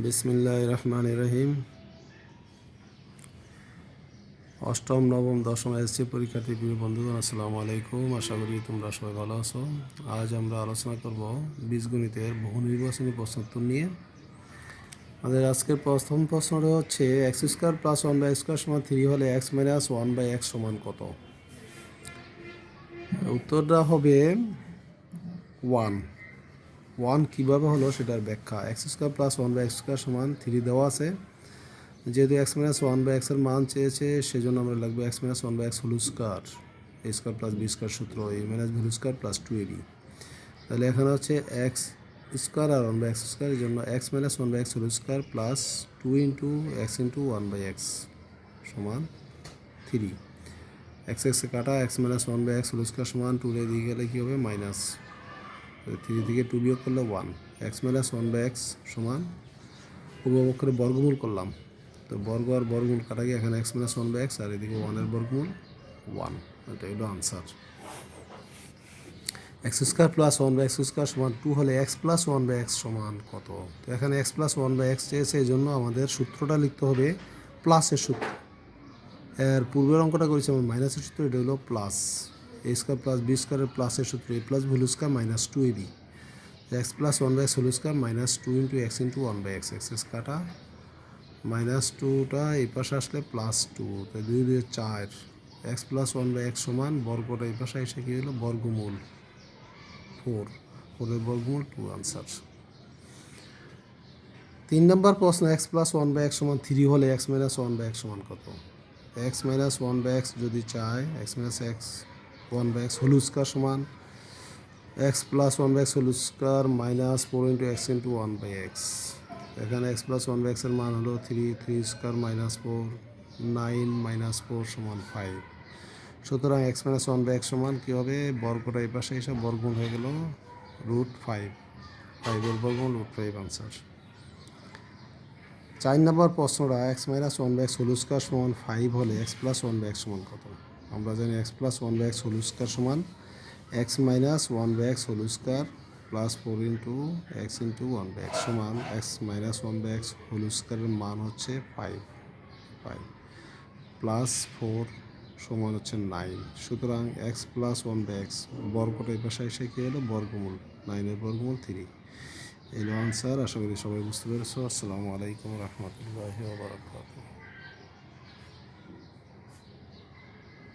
বিসমিল্লাহ রহমান রহিম অষ্টম, নবম, দশম এসসি পরীক্ষার্থী প্রিয় বন্ধুগণ, আসসালামু আলাইকুম। আশা করি তোমরা সবাই ভালো আছো। আজ আমরা আলোচনা করব বীজগণিতের বহু নির্বাচনী প্রশ্নোত্তর নিয়ে। আমাদের আজকের প্রথম প্রশ্নটা হচ্ছে x square plus one by square সমান থ্রি হলে x minus one by x সমান কত? উত্তরটা হবে ওয়ান ওয়ান কীভাবে হলো সেটার ব্যাখ্যা। X square plus one by x square সমান থ্রি দেওয়া আছে। যেহেতু এক্স মাইনাস ওয়ান বাই এক্সের মান চেয়েছে, সেজন্য আমরা লাগবে x minus one by x whole square A square plus B square সূত্র A minus B square plus two A B তাহলে এখানে হচ্ছে এক্স স্কোয়ার আর ওয়ান বাই এক্স স্কোয়ার এই জন্য x minus one by x whole square plus two into x into one by x সমান three x এক্সে কাটা x minus one by x whole square সমান টু দিয়ে গেলে কী হবে? মাইনাস থ্রি থেকে টু বিয়োগ করলে one x minus one by x সমান উপভোগ বর্গমূল করলাম। তো বর্গ আর বর্গমূল কাটা গিয়ে এখানে x minus one by x আর এদিকে ওয়ানের বর্গমূল ওয়ান এটা হলো answer x square plus one by x square সমান টু হলে x plus one by x সমান কত? তো এখানে x plus one by x চেয়েছে এই জন্য আমাদের সূত্রটা লিখতে হবে প্লাসের সূত্র। এর পূর্বের অঙ্কটা করেছি আমার মাইনাসের সূত্র, এটা হলো plus A square plus B স্কোয়ারের প্লাসের সূত্র এ প্লাস ভুল square minus two A B x plus one by x whole square minus two into x into one by x x x minus টুটা এই পাশে আসলে প্লাস টু তো দুই দুই চার। X plus one by x সমান বর্গটা এই পাশে এসে কী হলো? বর্গমূল ফোর ফোরের বর্গমূল টু আনসার তিন নম্বর প্রশ্ন x plus one by x সমান থ্রি হলে x minus one by x সমান কত? X minus one by x যদি চায় x minus x one by x whole square সমান x plus one by x whole square minus four into x into one by x এখানে x plus one by এক্সের মান হলো three three square minus four nine minus four সমান five সুতরাং x minus one by x সমান কী হবে? বর্গটা এই পাশে এসে বর্গমূল হয়ে গেল রুট ফাইভ ফাইভের বর্গমূল রুট ফাইভ আনসার চার নম্বর প্রশ্নটা x minus one by x whole square সমান ফাইভ হলে x plus one by x সমান কত? আমরা জানি x plus one by x whole square সমান x minus one by x whole square plus four into x into one by x সমান x minus one by x whole স্কোয়ারের মান হচ্ছে five five plus four সমান হচ্ছে nine সুতরাং x plus one by x বর্গটা এই পাশে এসে কী হলো? বর্গমূল নাইনের বর্গমূল থ্রি এলো আনসার আশা করি সবাই বুঝতে পেরেছ। আসসালামু আলাইকুম রহমতুল্লাহ